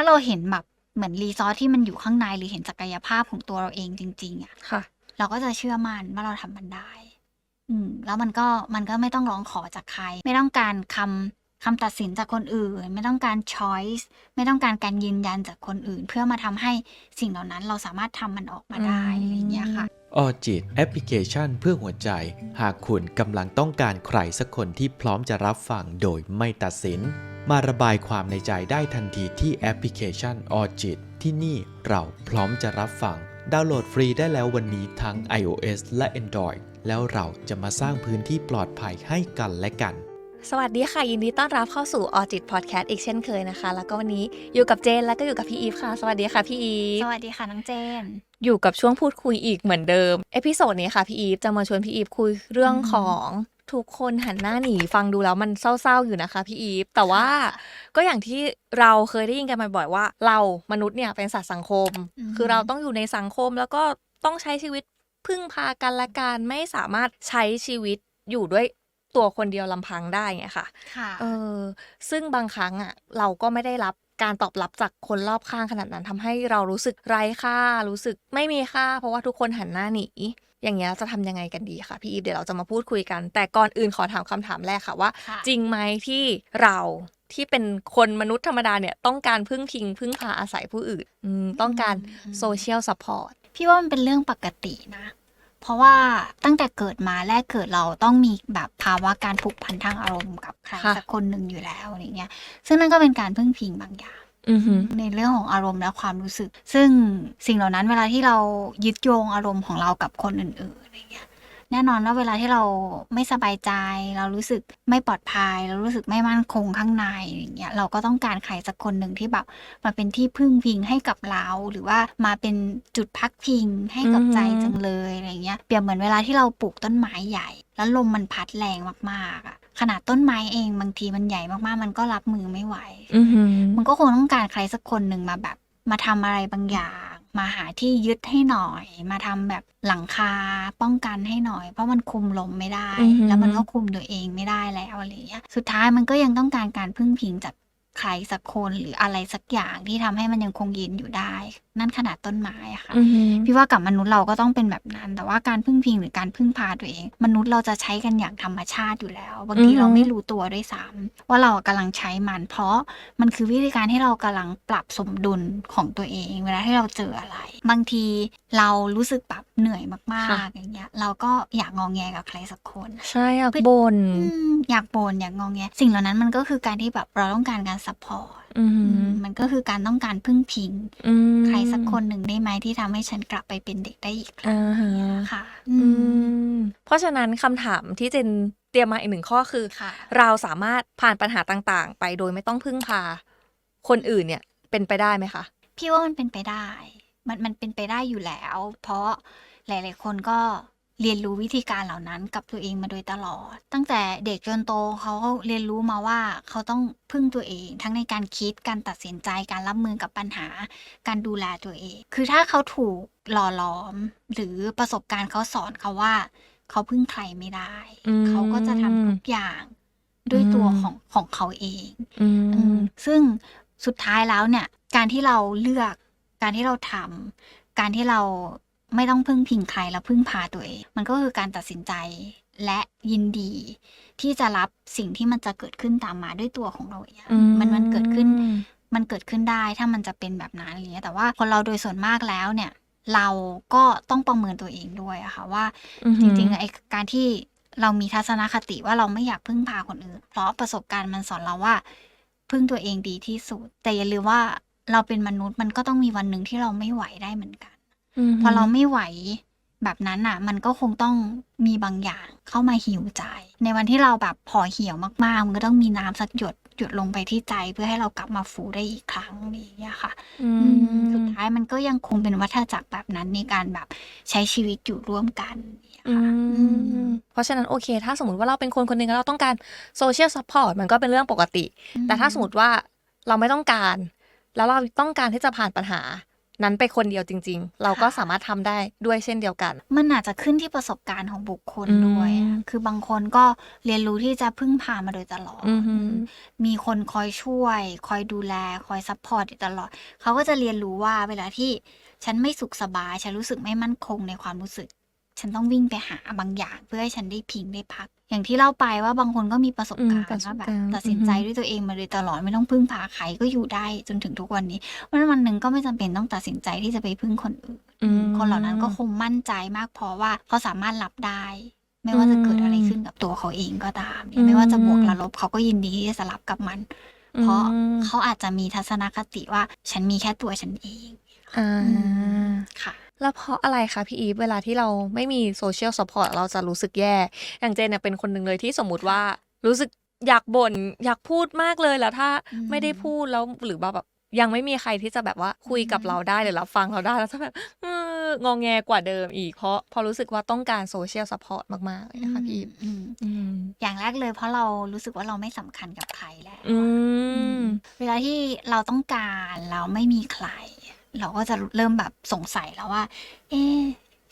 ถ้าเราเห็นแบบเหมือนรีซอสที่มันอยู่ข้างในหรือเห็นศักยภาพของตัวเราเองจริง ๆอะค่ะ เราก็จะเชื่อมั่นว่าเราทำมันได้ อืม แล้วมันก็มันก็ไม่ต้องร้องขอจากใคร ไม่ต้องการคำคำตัดสินจากคนอื่น ไม่ต้องการ choice ไม่ต้องการการยืนยันจากคนอื่น เพื่อมาทำให้สิ่งเหล่านั้นเราสามารถทำมันออกมาได้อืมอะไรอย่างเงี้ยค่ะ ออจิตแอปพลิเคชันเพื่อหัวใจ หากคุณกำลังต้องการใครสักคนที่พร้อมจะรับฟังโดยไม่ตัดสิน มาระบายความในใจได้ทันทีที่แอปพลิเคชันออจิตที่นี่เราพร้อมจะรับฟัง ดาวน์โหลดฟรีได้แล้ววันนี้ทั้ง iOS และ Android แล้วเราจะมาสร้างพื้นที่ปลอดภัยให้กันและกัน สวัสดีค่ะ ยินดีต้อนรับเข้าสู่ออจิตพอดแคสต์อีกเช่นเคยนะคะ แล้วก็วันนี้อยู่กับเจนแล้วก็อยู่กับพี่อีฟค่ะ สวัสดีค่ะพี่อีฟสวัสดีค่ะน้องเจน อยู่กับช่วงพูดคุยอีกเหมือนเดิม เอพิโซดนี้ค่ะพี่อีฟจะมาชวนพี่อีฟคุยเรื่องอืมของทุกคนหันหน้าหนีฟังดูแล้วมันเศร้าๆอยู่นะคะพี่อีฟแต่ว่าค่ะก็อย่างที่เราเคยได้ยินกันมาบ่อยว่า เรามนุษย์เนี่ยเป็นสัตว์สังคมอืมคือเราต้องอยู่ในสังคมแล้วก็ต้องใช้ชีวิตพึ่งพากันและกันไม่สามารถใช้ชีวิตอยู่ด้วย ตัวคนเดียวลำพังได้ไงค่ะค่ะเออซึ่งบางครั้งอะเราก็ไม่ได้รับการตอบรับจากคนรอบข้างขนาดนั้นทำให้เรารู้สึกไร้ค่า รู้สึกไม่มีค่า เพราะว่าทุกคนหันหน้าหนีอย่างเงี้ยจะทำยังไงกันดีคะพี่อีฟเดี๋ยวเราจะมาพูดคุยกัน แต่ก่อนอื่นขอถามคำถามแรกค่ะว่าค่ะจริงไหมที่เราที่เป็นคนมนุษย์ธรรมดาเนี่ยต้องการพึ่งพิง พึ่งพาอาศัยผู้อื่นอืมต้องการอืมโซเชียลซัพพอร์ตพี่ว่ามันเป็นเรื่องปกตินะ เพราะว่าตั้งแต่เกิดมาแรกเกิดเราต้องมีแบบภาวะการผูกพันทางอารมณ์กับใครค่ะ สักคนหนึ่งอยู่แล้วอะไรเงี้ย ซึ่งนั่นก็เป็นการพึ่งพิงบางอย่าง อือหือ ในเรื่องของอารมณ์และความรู้สึก ซึ่งสิ่งเหล่านั้นเวลาที่เรายึดโยงอารมณ์ของเรากับคนอื่นๆอะไรเงี้ย แน่นอนว่าเวลาที่เราไม่สบายใจ เรารู้สึกไม่ปลอดภัย เรารู้สึกไม่มั่นคงข้างในอย่างเงี้ยเราก็ต้องการใครสักคนหนึ่งที่แบบมาเป็นที่พึ่งพิงให้กับเรา หรือว่ามาเป็นจุดพักพิงให้กับใจอือหือจังเลยอะไรเงี้ยเปรียบเหมือนเวลาที่เราปลูกต้นไม้ใหญ่ แล้วลมมันพัดแรงมากๆอะขนาดต้นไม้เองบางทีมันใหญ่มากๆ มันก็รับมือไม่ไหวอือหือมันก็คงต้องการใครสักคนหนึ่งมาแบบมาทำอะไรบางอย่าง มาหาที่ยึดให้หน่อย มาทำแบบหลังคาป้องกันให้หน่อย เพราะมันคุมลมไม่ได้อือหือแล้วมันก็คุมตัวเองไม่ได้แล้วอะไรเงี้ยสุดท้ายมันก็ยังต้องการการพึ่งพิงจากใครสักคนหรืออะไรสักอย่างที่ทำให้มันยังคงยืนอยู่ได้ นั่นขนาดต้นไม้อะค่ะอือหือพี่ว่ากับมนุษย์เราก็ต้องเป็นแบบนั้น แต่ว่าการพึ่งพิงหรือการพึ่งพาตัวเอง มนุษย์เราจะใช้กันอย่างธรรมชาติอยู่แล้ว บางทีอือฮึเราไม่รู้ตัวด้วยซ้ำว่าเรากำลังใช้มัน เพราะมันคือวิธีการที่เรากำลังปรับสมดุลของตัวเอง เวลาที่เราเจออะไร บางทีเรารู้สึกแบบเหนื่อยมากๆอย่างเงี้ย เราก็อยากงองแงกับใครสักคน ใช่อยากบ่นอืมอยากบ่นอยากงองแง สิ่งเหล่านั้นมันก็คือการที่แบบเราต้องการการซัพพอร์ต อือหือมันก็คือการต้องการพึ่งพิง อืมใครสักคนหนึ่งได้ไหมที่ทำให้ฉันกลับไปเป็นเด็กได้อีกครั้งอ่าฮะค่ะ อืมเพราะฉะนั้นคำถามที่เจนเตรียมมาอีกหนึ่งข้อคือ ค่ะ เราสามารถผ่านปัญหาต่าง ๆ ไปโดยไม่ต้องพึ่งพา คนอื่นเนี่ยเป็นไปได้ไหมคะ พี่ว่ามันเป็นไปได้ มันมันเป็นไปได้อยู่แล้ว เพราะหลาย ๆ คนก็ เรียนรู้วิธีการเหล่านั้นกับตัวเองมาโดยตลอด ตั้งแต่เด็กจนโตเขาก็เรียนรู้มาว่าเขาต้องพึ่งตัวเอง ทั้งในการคิดการตัดสินใจการรับมือกับปัญหา การดูแลตัวเอง คือถ้าเขาถูกหล่อหลอม หรือประสบการณ์เขาสอนเขาว่า เขาพึ่งใครไม่ได้อืมเขาก็จะทำทุกอย่างด้วยตัวของของเขาเองอือืมมซึ่งสุดท้ายแล้วเนี่ย การที่เราเลือกการที่เราทำการที่เรา ไม่ต้องพึ่งพิงใครแล้วพึ่งพาตัวเอง มันก็คือการตัดสินใจและยินดี ที่จะรับสิ่งที่มันจะเกิดขึ้นตามมาด้วยตัวของเราเองอืมมันมันเกิดขึ้น มันเกิดขึ้นได้ถ้ามันจะเป็นแบบนั้นอะไรเงี้ยแต่ว่าคนเราโดยส่วนมากแล้วเนี่ย เราก็ต้องประเมินตัวเองด้วยอะค่ะว่าอือจหือริงๆไอ้การที่เรามีทัศนคติว่าเราไม่อยากพึ่งพาคนอื่น เพราะประสบการณ์มันสอนเราว่า พึ่งตัวเองดีที่สุด แต่อย่าลืมว่าเราเป็นมนุษย์มันก็ต้องมีวันหนึ่งที่เราไม่ไหวได้เหมือนกันม พอเราไม่ไหวแบบนั้นอะ มันก็คงต้องมีบางอย่างเข้ามาหิวใจ ในวันที่เราแบบพอเหี่ยวมากๆ มันก็ต้องมีน้ำสักหยดหยดลงไปที่ใจเพื่อให้เรากลับมาฟูได้อีกครั้งนี้ยค่ะอือืมมสุดท้ายมันก็ยังคงเป็นวัฏจักรแบบนั้นในการแบบใช้ชีวิตอยู่ร่วมกันเนี่ยอืค่ะอืมเพราะฉะนั้นโอเค ถ้าสมมติว่าเราเป็นคนคนหนึ่งแล้วเราต้องการโซเชียลซัพพอร์ตมันก็เป็นเรื่องปกติ แต่ถ้าสมมติว่าเราไม่ต้องการ แล้วเราต้องการที่จะผ่านปัญหา นั้นไปคนเดียวจริง ๆ เราก็ค่ะสามารถทำได้ด้วยเช่นเดียวกัน มันอาจจะขึ้นที่ประสบการณ์ของบุคคลอืมด้วยอะคือบางคนก็เรียนรู้ที่จะพึ่งพามาโดยตลอดอือหือมีคนคอยช่วย คอยดูแล คอยซัพพอร์ตอยู่ตลอด เขาก็จะเรียนรู้ว่าเวลาที่ฉันไม่สุขสบาย ฉันรู้สึกไม่มั่นคงในความรู้สึก ฉันต้องวิ่งไปหาบางอย่าง เพื่อให้ฉันได้พิงได้พัก อย่างที่เล่าไปว่าบางคนก็มีประสบการอืมประณ์สบว่าแบบการณ์ตัดสินใจอือฮึด้วยตัวเองมาโดยตลอดไม่ต้องพึ่งพาใครก็อยู่ได้จนถึงทุกวันนี้เพราะฉะนั้นวันหนึ่งก็ไม่จำเป็นต้องตัดสินใจที่จะไปพึ่งคนอื่นอืมคนเหล่านั้นก็คงมั่นใจมากพอว่าเขาสามารถรับได้ ไม่ว่าจะเกิดอะไรขึ้นกับตัวเขาเองก็ตามอืมไม่ว่าจะบวกหรือลบเขาก็ยินดีที่จะรับกับมัน เพราะอืมเขาอาจจะมีทัศนคติว่า ฉันมีแค่ตัวฉันเองอ่าค่ะ แล้วเพราะอะไรคะพี่อีฟเวลาที่เราไม่มีโซเชียล s ั p พอร์ตเราจะรู้สึกแย่ อย่างเจนเนี่ยเป็นคนหนึ่งเลยที่สมมุติว่ารู้สึกอยากบ่นอยากพูดมากเลยแล้วถ้าอืมไม่ได้พูดแล้วหรือว่าแบบยังไม่มีใครที่จะแบบว่าคุยกับอืมเราได้หรือรับฟังเราได้แล้วจะแบบเอององแงกว่าเดิมอีกเพราะเพอรู้สึกว่าต้องการโซเชียล s ั p พอร์ตมาก ๆ เลยนะคะพี่อีฟอืมอืมอย่างแรกเลยเพราะเรารู้สึกว่าเราไม่สำคัญกับใครแล้วอืมเวลาที่เราต้องการเราไม่มีใคร เราก็จะเริ่มแบบสงสัยแล้วว่า เอ๊ะ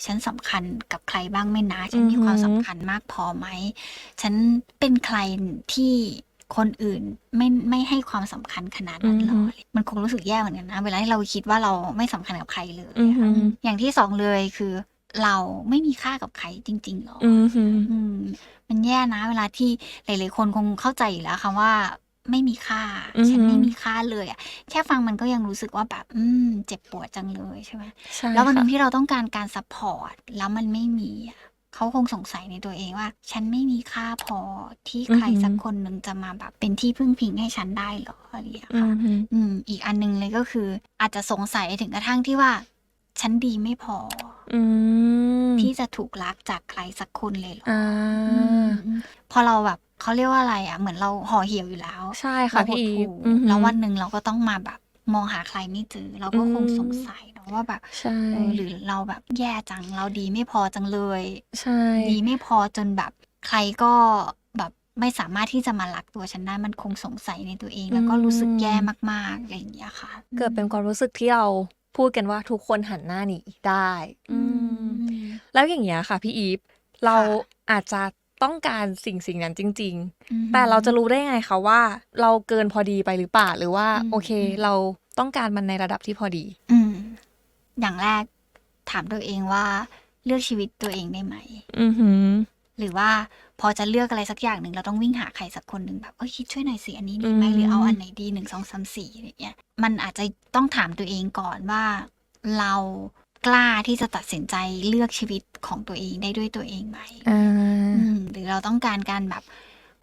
ฉันสำคัญกับใครบ้างไหม่นะ ฉันมีอือหือความสำคัญมากพอไหม ฉันเป็นใครที่คนอื่นไม่ไม่ให้ความสำคัญขนาดนั้นหรออมันคงรู้สึกแย่เหมือนกันนะ เวลาที่เราคิดว่าเราไม่สำคัญกับใครเลยอือหือะออย่างที่สองเลยคือ เราไม่มีค่ากับใครจริงๆหรอ อืมฮึอืมมันแย่นะเวลาที่หลาย ๆ คนคงเข้าใจอยู่แล้วคำว่า ไม่มีค่า ฉันไม่มีค่าเลยอะแค่ฟังมันก็ยังรู้สึกว่าแบบ อืม เจ็บปวดจังเลยใช่ไหมใช่แล้ววันหนึ่งค่ะที่เราต้องการการซัพพอร์ตแล้วมันไม่มีอะเขาคงสงสัยในตัวเองว่า ฉันไม่มีค่าพอที่ใครสักคนหนึ่งจะมาแบบ เป็นที่พึ่งพิงให้ฉันได้เหรออะไรอย่างเงี้ยอืค่ะมฮึอืม อีกอันหนึงเลยก็คือ อาจจะสงสัยถึงกระทั่งที่ว่า ฉันดีไม่พออืมที่จะถูกรักจากใครสักคนเลยเหรออ่าอืมพอเราแบบ เขาเรียกว่าอะไรอะ เหมือนเราห่อเหี่ยวอยู่แล้วใช่ค่ะเราหดพี่อีฟหู่อือฮึแล้ววันหนึ่งเราก็ต้องมาแบบมองหาใครไม่เจอเราก็คงอืมสงสัยเนอะว่าแบบใช่เออหรือเราแบบแย่จังเราดีไม่พอจังเลย ใช่ ดีไม่พอจนแบบใครก็แบบไม่สามารถที่จะมารักตัวฉันได้มันคงสงสัยในตัวเอง แล้วก็รู้สึกแย่มากๆอะไรอย่างเงี้ยค่ะเกิดเป็นความรู้สึกที่เราพูดกันว่าทุกคนหันหน้าหนีได้ อือืม ม แล้วอย่างเงี้ยค่ะพี่อีฟเราค่ะอาจจะ ต้องการสิ่งสิ่งนั้นจริงอืมๆแต่เราจะรู้ได้ไงคะว่า เราเกินพอดีไปหรือเปล่าหรือว่าอืมโอเคอืมเราต้องการมันในระดับที่พอดี อืมอย่างแรกถามตัวเองว่า เลือกชีวิตตัวเองได้ไหม อือหือ หรือว่าพอจะเลือกอะไรสักอย่างหนึ่งเราต้องวิ่งหาใครสักคนหนึ่งแบบเอ้ยคิดช่วยหน่อยสิอันนี้ดีไหมอืมหรือเอาอันไหนดีหนึ่งสองสามสี่อะไรเงี้ยมันอาจจะต้องถามตัวเองก่อนว่า เรา กล้าที่จะตัดสินใจเลือกชีวิตของตัวเองได้ด้วยตัวเองไหมอ่าอืมหรือเราต้องการการแบบ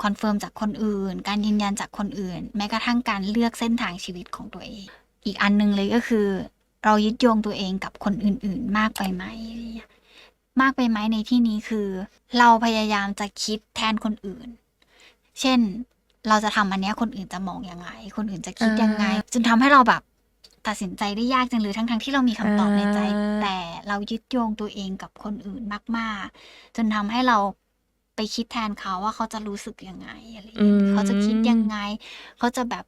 คอนเฟิร์มจากคนอื่น การยืนยันจากคนอื่น แม้กระทั่งการเลือกเส้นทางชีวิตของตัวเอง อีกอันหนึงเลยก็คือ เรายึดโยงตัวเองกับคนอื่น ๆ มากไปไหมอะไรเงี้ยมากไปไหมในที่นี้คือ เราพยายามจะคิดแทนคนอื่น เช่น เราจะทำอันเนี้ยคนอื่นจะมองยังไง คนอื่นจะคิดยังไง จนทำให้เราแบบ ตัดสินใจได้ยากจังเลยทั้งๆที่เรามีคำตอบในใจแต่เรายึดโยงตัวเองกับคนอื่นมาก ๆ จนทำให้เราไปคิดแทนเขาว่าเขาจะรู้สึกยังไงอะไรอย่างเงี้ยอืมเขาจะคิดยังไง เขาจะแบบ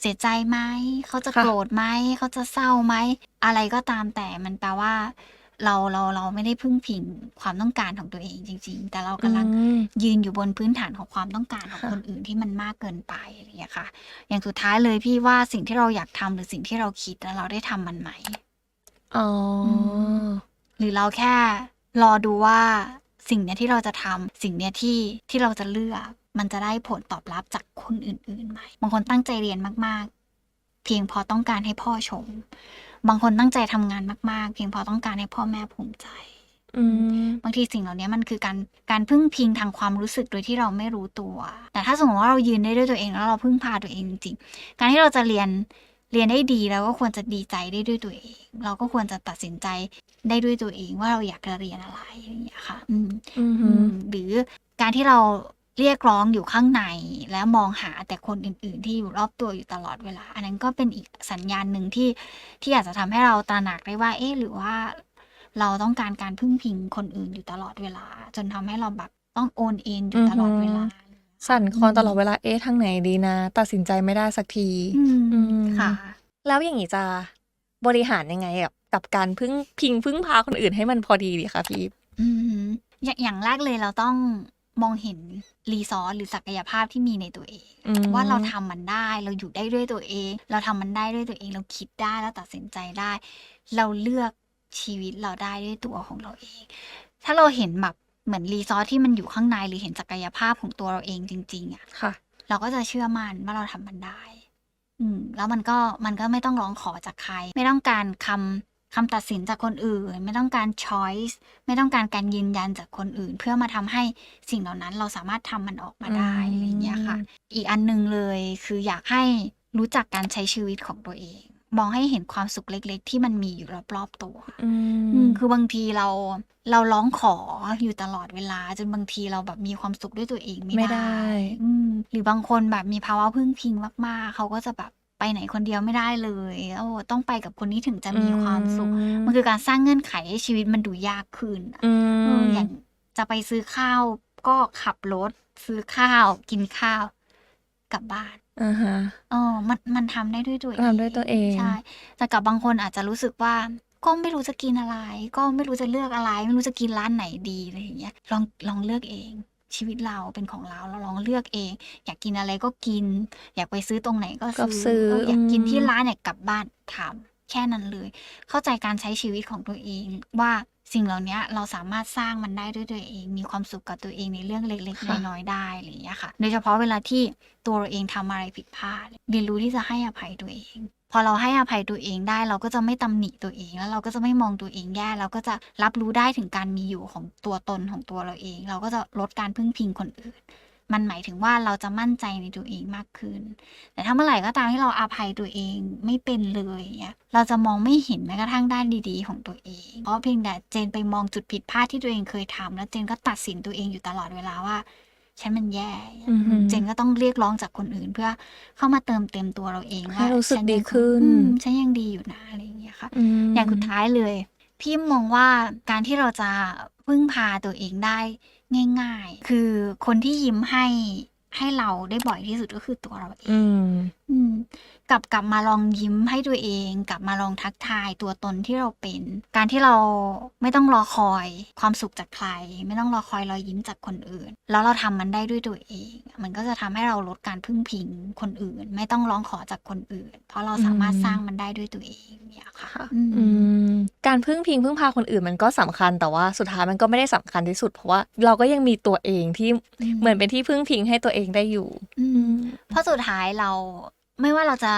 เสียใจไหม เขาจะค่ะ โกรธไหม เขาจะเศร้าไหม อะไรก็ตามแต่มันแปลว่า เราเราเราไม่ได้พึ่งพิงความต้องการของตัวเองจริง ๆ แต่เรากำลังอืมยืนอยู่บนพื้นฐานของความต้องการของค่ะคนอื่นที่มันมากเกินไปอะไรอย่างเงี้ยค่ะ อย่างสุดท้ายเลยพี่ว่าสิ่งที่เราอยากทำหรือสิ่งที่เราคิดแล้วเราได้ทำมันไหมอ๋ออมหรือเราแค่รอดูว่าสิ่งเนี้ยที่เราจะทำสิ่งเนี้ยที่ที่เราจะเลือกมันจะได้ผลตอบรับจากคนอื่นๆไหมบางคนตั้งใจเรียนมาก ๆ เพียงพอต้องการให้พ่อชม บางคนตั้งใจทำงานมาก ๆ เพียงพอต้องการให้พ่อแม่ภูมิใจอืมบางทีสิ่งเหล่านี้มันคือการการพึ่งพิงทางความรู้สึกโดยที่เราไม่รู้ตัว แต่ถ้าสมมติว่าเรายืนได้ด้วยตัวเองแล้วเราพึ่งพาตัวเองจริงๆการที่เราจะเรียนเรียนได้ดีเราก็ควรจะดีใจได้ด้วยตัวเอง เราก็ควรจะตัดสินใจได้ด้วยตัวเองว่าเราอยากจะเรียนอะไรอย่างเงี้ยค่ะ อืมอืมอืมหรือการที่เรา เรียกร้องอยู่ข้างใน แล้วมองหาแต่คนอื่น ๆ ที่อยู่รอบตัวอยู่ตลอดเวลา อันนั้นก็เป็นอีกสัญญาณหนึ่งที่ที่อาจจะทำให้เราตระหนักได้ว่า เอ๊ะหรือว่า เราต้องการการพึ่งพิงคนอื่นอยู่ตลอดเวลา จนทำให้เราแบบต้องโอนเอ็นอยู่ตลอดเวลา สั่นคลอนตลอดเวลาเอ๊ะทางไหนดีนะ ตัดสินใจไม่ได้สักทีอืมอืมค่ะ แล้วอย่างนี้จะบริหารยังไงกับกับการพึ่งพิงพึ่งพาคนอื่นให้มันพอดีดีคะพี่อีฟอืมอย่างอย่างแรกเลยเราต้อง มองเห็นรีซอสหรือศักยภาพที่มีในตัวเองอืมว่าเราทำมันได้เราอยู่ได้ด้วยตัวเอง เราทำมันได้ด้วยตัวเอง เราคิดได้แล้วตัดสินใจได้ เราเลือกชีวิตเราได้ด้วยตัวของเราเอง ถ้าเราเห็นแบบเหมือนรีซอสที่มันอยู่ข้างในหรือเห็นศักยภาพของตัวเราเองจริง ๆอะค่ะ เราก็จะเชื่อมั่นว่าเราทำมันได้ อืมแล้วมันก็มันก็ไม่ต้องร้องขอจากใคร ไม่ต้องการคำ คำตัดสินจากคนอื่น ไม่ต้องการ choice ไม่ต้องการการยืนยันจากคนอื่น เพื่อมาทำให้สิ่งเหล่านั้นเราสามารถทำมันออกมาได้อืมอะไรอย่างเงี้ยค่ะ อีกอันหนึงเลยคืออยากให้รู้จักการใช้ชีวิตของตัวเอง มองให้เห็นความสุขเล็ก ๆ ที่มันมีอยู่รอบๆตัวอือืมมคือบางทีเราเราร้องขออยู่ตลอดเวลา จนบางทีเราแบบมีความสุขด้วยตัวเองไม่ไม่ได้อืมหรือบางคนแบบมีภาวะพึ่งพิงมากๆ เขาก็จะแบบ ไปไหนคนเดียวไม่ได้เลยโอ้ต้องไปกับคนนี้ถึงจะมีความสุข มันคือการสร้างเงื่อนไขให้ชีวิตมันดูยากขึ้นอะอืเออมอย่างจะไปซื้อข้าวก็ขับรถซื้อข้าว กินข้าวกลับบ้านอ่าฮะเออมันมันทำได้ด้วยตัวเองทำด้วยตัวเองใช่แต่กับบางคนอาจจะรู้สึกว่าก็ไม่รู้จะกินอะไร ก็ไม่รู้จะเลือกอะไร ไม่รู้จะกินร้านไหนดีอะไรอย่างเงี้ยลองลองเลือกเอง ชีวิตเราเป็นของเราเราลองเลือกเอง อยากกินอะไรก็กิน อยากไปซื้อตรงไหนก็ก็ซื้อเอยากกินอืมที่ร้านอยากกลับบ้านทำแค่นั้นเลย เข้าใจการใช้ชีวิตของตัวเองว่าสิ่งเหล่านี้เราสามารถสร้างมันได้ด้วยตัวเอง มีความสุขกับตัวเองในเรื่องเล็กค่ะๆน้อยๆได้อะไรอย่างเงี้ยค่ะ โดยเฉพาะเวลาที่ตัวเราเองทำอะไรผิดพลาดเรียนรู้ที่จะให้อภัยตัวเอง พอเราให้อภัยตัวเองได้ เราก็จะไม่ตำหนิตัวเอง แล้วเราก็จะไม่มองตัวเองแย่เราก็จะรับรู้ได้ถึงการมีอยู่ของตัวตนของตัวเราเอง เราก็จะลดการพึ่งพิงคนอื่น มันหมายถึงว่าเราจะมั่นใจในตัวเองมากขึ้น แต่ถ้าเมื่อไหร่ก็ตามที่เราอาภัยตัวเองไม่เป็นเลยเงี้ยเราจะมองไม่เห็นแม้กระทั่งด้านดีๆ ของตัวเอง เพราะเพียงแต่เจนไปมองจุดผิดพลาดที่ตัวเองเคยทำแล้วเจนก็ตัดสินตัวเองอยู่ตลอดเวลาว่า ฉันมันแย่ อือหือ เจนก็ต้องเรียกร้องจากคนอื่นเพื่อเข้ามาเติมเต็มตัวเราเองให้ว่ารู้สึกฉันดียังขึ้น อืมฉันยังดีอยู่นะอะไรอย่างเงี้ยค่ะ ม อย่างสุดท้ายเลย พี่มองว่าการที่เราจะพึ่งพาตัวเองได้ง่าย ๆ คือคนที่ยิ้มให้ให้เราได้บ่อยที่สุดก็คือตัวเราเองอืม อืม กลับกลับมาลองยิ้มให้ตัวเอง กลับมาลองทักทายตัวตนที่เราเป็น การที่เราไม่ต้องรอคอยความสุขจากใคร ไม่ต้องรอคอยรอยยิ้มจากคนอื่น แล้วเราทำมันได้ด้วยตัวเอง มันก็จะทำให้เราลดการพึ่งพิงคนอื่น ไม่ต้องร้องขอจากคนอื่น เพราะเราสามารถอืมสร้างมันได้ด้วยตัวเองเนี่ยค่ะค่ะอืมอืมการพึ่งพิงพึ่งพาคนอื่นมันก็สำคัญแต่ว่าสุดท้ายมันก็ไม่ได้สำคัญที่สุด เพราะว่าเราก็ยังมีตัวเองที่อืมเหมือนเป็นที่พึ่งพิงให้ตัวเองได้อยู่อืมเพราะสุดท้ายเรา ไม่ว่าเราจะ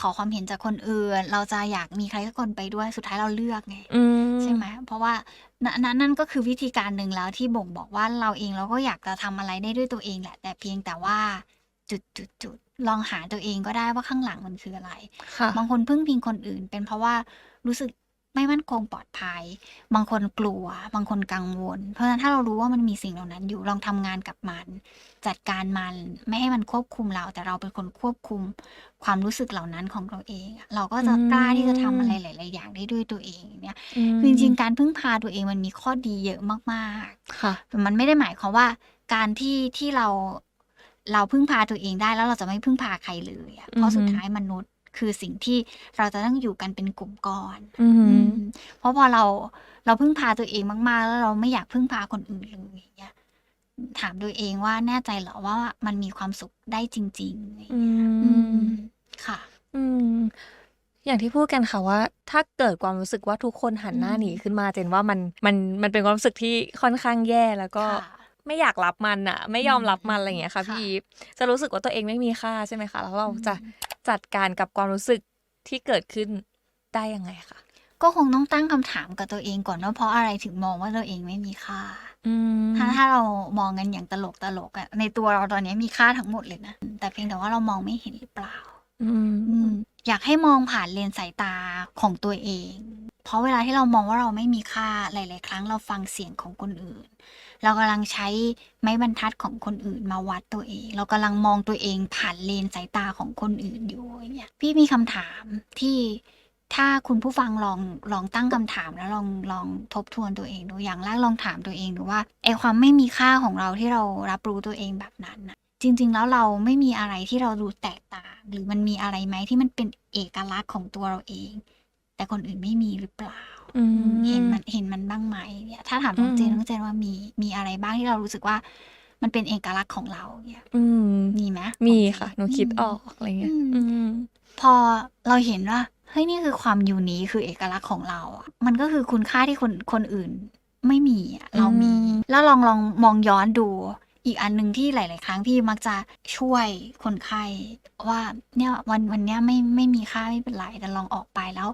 ขอความเห็นจากคนอื่น เราจะอยากมีใครสักคนไปด้วยสุดท้ายเราเลือกไงอืมใช่ไหมเพราะว่านั่นนั่นนั่นก็คือวิธีการหนึ่งแล้วที่บ่งบอกว่าเราเองเราก็อยากจะทำอะไรได้ด้วยตัวเองแหละ แต่เพียงแต่ว่าจุดจุดจุดลองหาตัวเองก็ได้ว่าข้างหลังมันคืออะไรค่ะบางคนพึ่งพิงคนอื่น เป็นเพราะว่ารู้สึก ไม่มั่นคงปลอดภัย บางคนกลัว บางคนกังวล เพราะฉะนั้นถ้าเรารู้ว่ามันมีสิ่งเหล่านั้นอยู่ลองทำงานกับมัน จัดการมันไม่ให้มันควบคุมเรา แต่เราเป็นคนควบคุมความรู้สึกเหล่านั้นของเราเองอะเราก็จะกล้าที่จะทำอะไรหลาย ๆ อย่างได้ด้วยตัวเองเนี่ยคือจริงๆการพึ่งพาตัวเองมันมีข้อดีเยอะมากค่ะๆแต่มันไม่ได้หมายความว่าการที่ที่เราเราพึ่งพาตัวเองได้แล้วเราจะไม่พึ่งพาใครเลยอะเพราะสุดอือฮึท้ายมนุษย์ คือสิ่งที่เราจะต้องอยู่กันเป็นกลุ่มก้อนอืมอืมเพราะพอเราเราพึ่งพาตัวเองมาก ๆ แล้วเราไม่อยากพึ่งพาคนอื่นเลยอย่างเงี้ยถามตัวเองว่าแน่ใจเหรอว่ามันมีความสุขได้จริง ๆอะไรอย่างอืเงี้ยอืมมค่ะ อืมอย่างที่พูดกันค่ะว่า ถ้าเกิดความรู้สึกว่าทุกคนหันหน้าอืมหนีขึ้นมาเจนว่ามันมันมันเป็นความรู้สึกที่ค่อนข้างแย่แล้วก็ค่ะไม่อยากรับมันอะไม่ยอมรับมันอืมอะไรอย่างเงี้ยค่ะค่ะพี่อีฟจะรู้สึกว่าตัวเองไม่มีค่าใช่ไหมคะแล้วเราจะอืม จัดการกับความรู้สึกที่เกิดขึ้นได้ยังไงคะก็คงต้องตั้งคำถามกับตัวเองก่อนว่าเพราะอะไรถึงมองว่าตัวเองไม่มีค่าอืมถ้าถ้าเรามองกันอย่างตลกตลกอะในตัวเราตอนนี้มีค่าทั้งหมดเลยนะ แต่เพียงแต่ว่าเรามองไม่เห็นหรือเปล่าอืมอืมอยากให้มองผ่านเลนส์สายตาของตัวเอง เพราะเวลาที่เรามองว่าเราไม่มีค่าหลาย ๆ ครั้งเราฟังเสียงของคนอื่น เรากำลังใช้ไม้บรรทัดของคนอื่นมาวัดตัวเอง เรากำลังมองตัวเองผ่านเลนสายตาของคนอื่นอยู่อย่างเงี้ยพี่มีคำถามที่ถ้าคุณผู้ฟังลองลองตั้งคำถามแล้วลองลองทบทวนตัวเองดูอย่างแรกลองถามตัวเองดูว่าไอความไม่มีค่าของเราที่เรารับรู้ตัวเองแบบนั้นนะจริง ๆ แล้วเราไม่มีอะไรที่เราดูแตกต่าง หรือมันมีอะไรไหมที่มันเป็นเอกลักษณ์ของตัวเราเอง แต่คนอื่นไม่มีหรือเปล่าอืมเห็นมันเห็นมันบ้างไหมเนี่ยถ้าถามน้องเจนอืมน้องเจนว่ามีมีอะไรบ้างที่เรารู้สึกว่ามันเป็นเอกลักษณ์ของเราเนี่ยอืมมีไหมมีของเจค่ะหนูคิดออกอะไรเงี้ยอืมอืมพอเราเห็นว่าเฮ้ยนี่คือความยูนี้คือเอกลักษณ์ของเราอะมันก็คือคุณค่าที่คนคนอื่นไม่มีอะเรามีอืมแล้วลองลองมองย้อนดู อีกอันหนึ่งที่หลาย ๆ ครั้งพี่มักจะช่วยคนไข้ว่าเนี่ยวันวันเนี้ยไม่ไม่มีค่าไม่เป็นไรแต่ลองออกไปแล้ว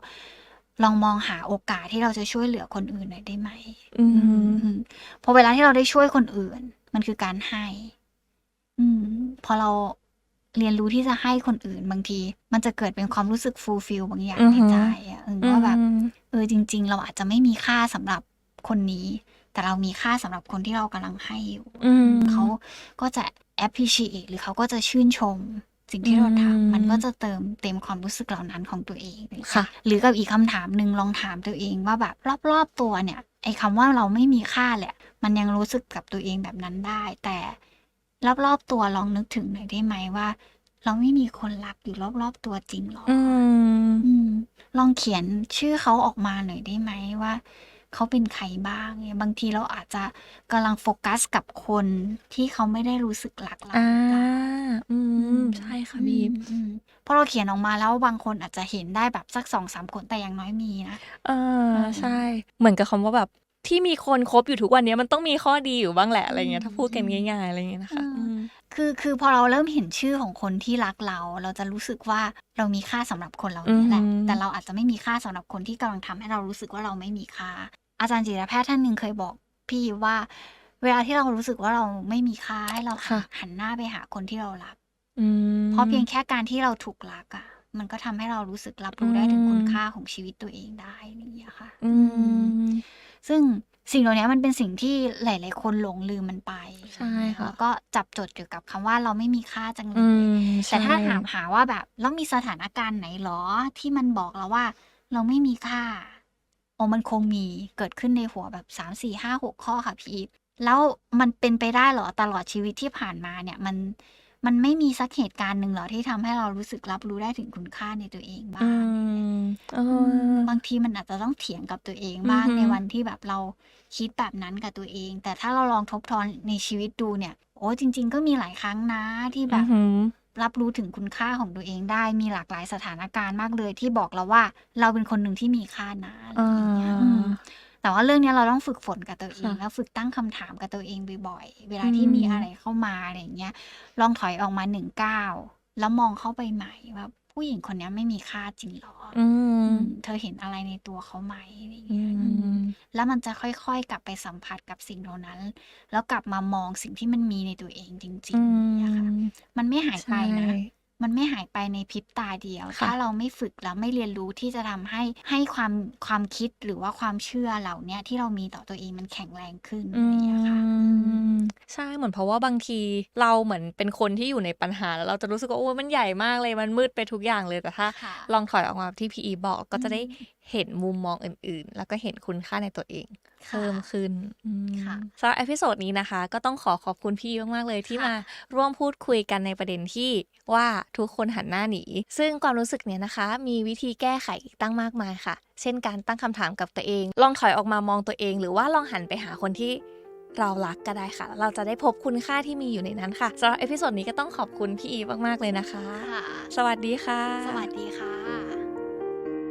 ลองมองหาโอกาสที่เราจะช่วยเหลือคนอื่นหน่อยได้ไหมอืมอืมพอเวลาที่เราได้ช่วยคนอื่น มันคือการให้ อืม พอเราเรียนรู้ที่จะให้คนอื่นบางที มันจะเกิดเป็นความรู้สึกฟูลฟิลบางอย่างอือในหือใจอะเออว่าแบบอืมเออจริง ๆ เราอาจจะไม่มีค่าสำหรับคนนี้ แต่เรามีค่าสำหรับคนที่เรากำลังให้อยู่อืม เขาก็จะ appreciate หรือเขาก็จะชื่นชม สิ่งที่เราอืม ทำมันก็จะเติมเต็มความรู้สึกเหล่านั้นของตัวเอง ค่ะ หรือกับอีกคำถามหนึ่งลองถามตัวเองว่าแบบรอบๆตัวเนี่ย ไอ้คำว่าเราไม่มีค่าแหละ มันยังรู้สึกกับตัวเองแบบนั้นได้ แต่รอบๆตัวลองนึกถึงหน่อยได้ไหมว่า เราไม่มีคนรักอยู่รอบๆตัวจริงหรอ อืม อืมลองเขียนชื่อเขาออกมาหน่อยได้ไหมว่า เขาเป็นใครบ้างเนี่ยบางทีเราอาจจะกำลังโฟกัสกับคนที่เขาไม่ได้รู้สึกรักเราอ่าหรือเปล่า อืม ใช่ค่ะบีม อืมอืมพอเราเขียนออกมาแล้วบางคนอาจจะเห็นได้แบบสักสองสามคนแต่อย่างน้อยมีนะ เอออืมใช่ เหมือนกับคำว่าแบบที่มีคนคบอยู่ทุกวันนี้มันต้องมีข้อดีอยู่บ้างแหละอะไรเงี้ยอืมถ้าพูดกันง่ายๆอะไรเงี้ยนะคะอืม อืมคือคือพอเราเริ่มเห็นชื่อของคนที่รักเรา เราจะรู้สึกว่าเรามีค่าสำหรับคนเหล่านี้แหละอือหือแต่เราอาจจะไม่มีค่าสำหรับคนที่กำลังทำให้เรารู้สึกว่าเราไม่มีค่า อาจารย์จิตแพทย์ท่านหนึ่งเคยบอกพี่ว่า เวลาที่เรารู้สึกว่าเราไม่มีค่าให้เราหันค่ะหันหน้าไปหาคนที่เรารักอืมเพราะเพียงแค่การที่เราถูกรักอะ มันก็ทำให้เรารู้สึกรับรู้ได้ถึงอืมคุณค่าของชีวิตตัวเองได้อย่างเงี้ยค่ะ อืมซึ่งสิ่งเหล่านี้มันเป็นสิ่งที่หลาย ๆ คนหลงลืมมันไปใช่ค่ะแล้วก็จับจดเกี่ยวกับคำว่าเราไม่มีค่าจังเลอืยมแต่ถ้าใช่ถามหาว่าแบบแล้วมีสถานการณ์ไหนหรอที่มันบอกเราว่า เราไม่มีค่าโอ้มันคงมีเกิดขึ้นในหัวแบบสามสี่ห้าหกข้อค่ะพี่อีฟแล้วมันเป็นไปได้เหรอตลอดชีวิตที่ผ่านมาเนี่ยมันมันไม่มีสักเหตุการณ์หนึ่งเหรอที่ทำให้เรารู้สึกรับรู้ได้ถึงคุณค่าในตัวเองบ้าอืงมเออืมอบางทีมันอาจจะต้องเถียงกับตัวเองบ้างอือฮึในวันที่แบบเราคิดแบบนั้นกับตัวเอง แต่ถ้าเราลองทบทวนในชีวิตดูเนี่ย โอ้จริง ๆ ก็มีหลายครั้งนะที่แบอืบอหือ รับรู้ถึงคุณค่าของตัวเองได้มีหลากหลายสถานการณ์มากเลย ที่บอกเราว่าเราเป็นคนหนึ่งที่มีค่านะอะไรอย่างเงี้ยอ่าอืมแต่ว่าเรื่องเนี้ยเราต้องฝึกฝนกับตัวเองค่ะแล้วฝึกตั้งคำถามกับตัวเองบ่อยๆ เวลาที่อืมมีอะไรเข้ามาอะไรอย่างเงี้ย ลองถอยออกมาหนึ่งก้าวแล้วมองเข้าไปใหม่ว่าผู้หญิงคนเนี้ยไม่มีค่าจริงหรอ อืมอืมเธอเห็นอะไรในตัวเขาไหมอะไรอย่างอืเงี้ยอืมม แล้วมันจะค่อยๆ กลับไปสัมผัสกับสิ่งเหล่านั้น แล้วกลับมามองสิ่งที่มันมีในตัวเองจริงอืๆเนี่ยค่ะมมันไม่หายไปใช่นะ มันไม่หายไปในพริบตาเดียวค่ะถ้าเราไม่ฝึกแล้วไม่เรียนรู้ที่จะทำให้ให้ความความคิดหรือว่าความเชื่อเหล่าเนี้ยที่เรามีต่อตัวเองมันแข็งแรงขึ้นอือะไรอย่างเงี้ยค่ะอืมมใช่เหมือนเพราะว่าบางทีเราเหมือนเป็นคนที่อยู่ในปัญหาแล้วเราจะรู้สึกว่าโอ้ยมันใหญ่มากเลยมันมืดไปทุกอย่างเลยแต่ถ้าค่ะลองถอยออกมาที่พีอีบอกก็จะได้อืมเห็นมุมมองอื่นๆ แล้วก็เห็นคุณค่าในตัวเองค่ะเพิ่มขึ้นอืมค่ะสำหรับเอพิโซดนี้นะคะ ก็ต้องขอขอบคุณพี่มากๆเลยที่ค่ะมาร่วมพูดคุยกันในประเด็นที่ว่าทุกคนหันหน้าหนี ซึ่งความรู้สึกเนี้ยนะคะ มีวิธีแก้ไขอีกตั้งมากมายค่ะ เช่นการตั้งคำถามกับตัวเอง ลองถอยออกมามองตัวเอง หรือว่าลองหันไปหาคนที่เรารักก็ได้ค่ะ เราจะได้พบคุณค่าที่มีอยู่ในนั้นค่ะสำหรับเอพิโซดนี้ก็ต้องขอบคุณพี่อีฟมากๆเลยนะคะค่ะสวัสดีค่ะ สวัสดีค่ะ